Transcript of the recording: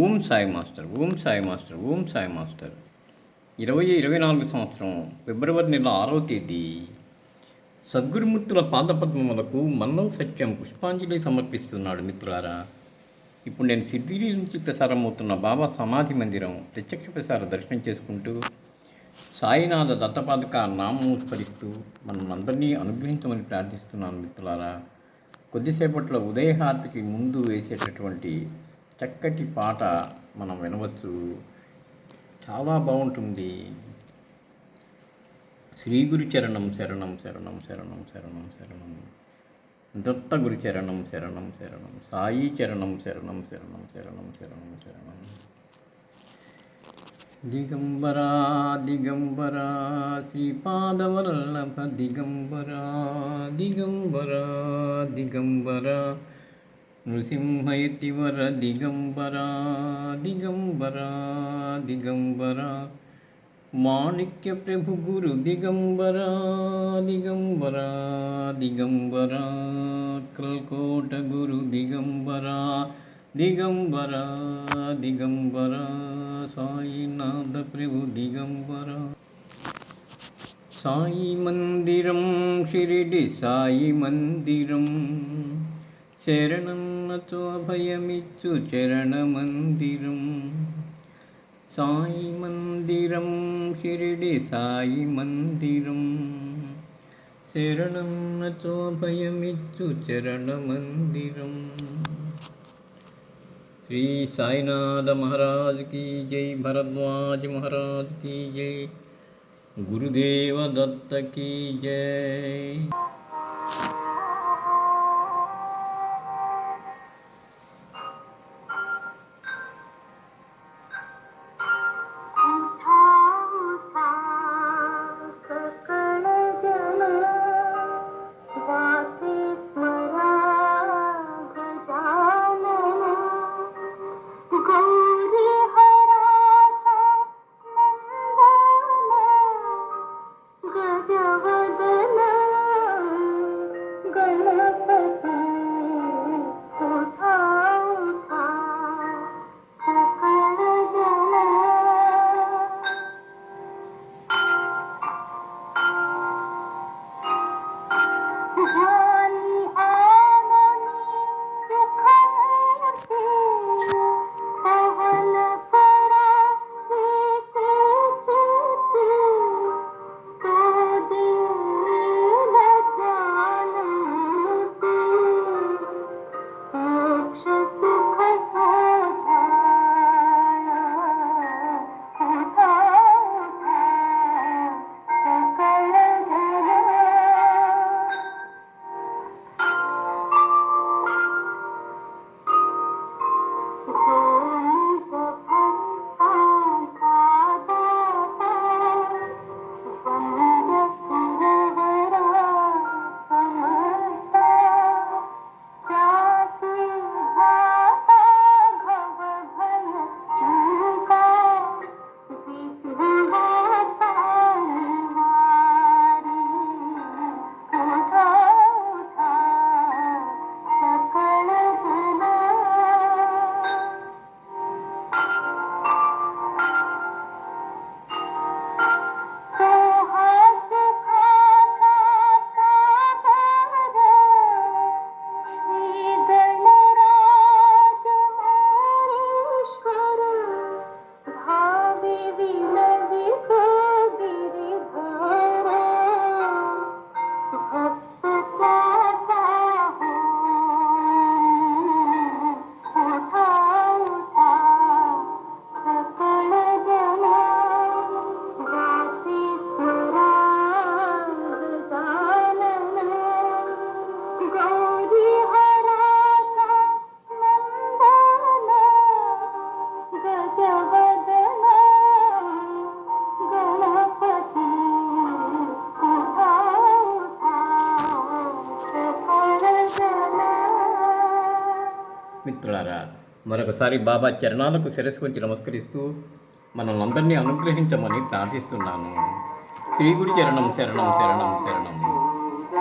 Om Sai master Om Sai master Om Sai master. ఇరవై ఇరవై నాలుగు సంవత్సరం ఫిబ్రవరి నెల ఆరవ తేదీ. సద్గురుమూర్తుల పాదపద్మములకు మన్నవ సత్యం పుష్పాంజలి సమర్పిస్తున్నాడు మిత్రులారా. ఇప్పుడు నేను సిద్ధిరి నుంచి ప్రసారమవుతున్న బాబా సమాధి మందిరం ప్రత్యక్ష ప్రసార దర్శనం చేసుకుంటూ సాయినాథ దత్తపాదక నామం స్మరిస్తూ మనందరినీ అనుగ్రహించమని ప్రార్థిస్తున్నాను మిత్రులారా. కొద్దిసేపట్లో ఉదయహారతికి ముందు వేసేటటువంటి చక్కటి పాట మనం వినవచ్చు. చాలా బాగుంటుంది. శ్రీ గురు చరణం శరణం శరణం శరణం శరణం శరణం. దత్త గురు చరణం శరణం శరణం. సాయి చరణం శరణం శరణం శరణం శరణం శరణం. దిగంబరా దిగంబరా శ్రీపాదవల్లభ దిగంబరా దిగంబరా దిగంబరా. നൃസിംഹയതി വര ദിഗംബരാ ദിഗംബരാ ദിഗംബരാ മാണിക്യപ്രഭു ഗുരു ദിഗംബരാ ദിഗംബരാ ദിഗംബരാ കൽക്കോട്ട ഗുരു ദിഗംബരാ ദിഗംബര ദിഗംബര സായിനാഥ പ്രഭു ദിഗംബര സായി മന്ദിരം ഷിരിടി സായി മന്ദിരം शरणं न चोभयमिच्छुचरणमन्दिरं साई मन्दिरं शिरडि साई मन्दिरं शरणं न चरणमन्दिरम् श्री साईनाथ महाराज की जय भरद्वाज महाराज की जय गुरुदेव दत्त की जय మిత్రులారా మరొకసారి బాబా చరణాలకు శిరస్సు ఉంచి నమస్కరిస్తూ మనల్ని అందరినీ అనుగ్రహించమని ప్రార్థిస్తున్నాను. శ్రీ గురు చరణం శరణం శరణం శరణం.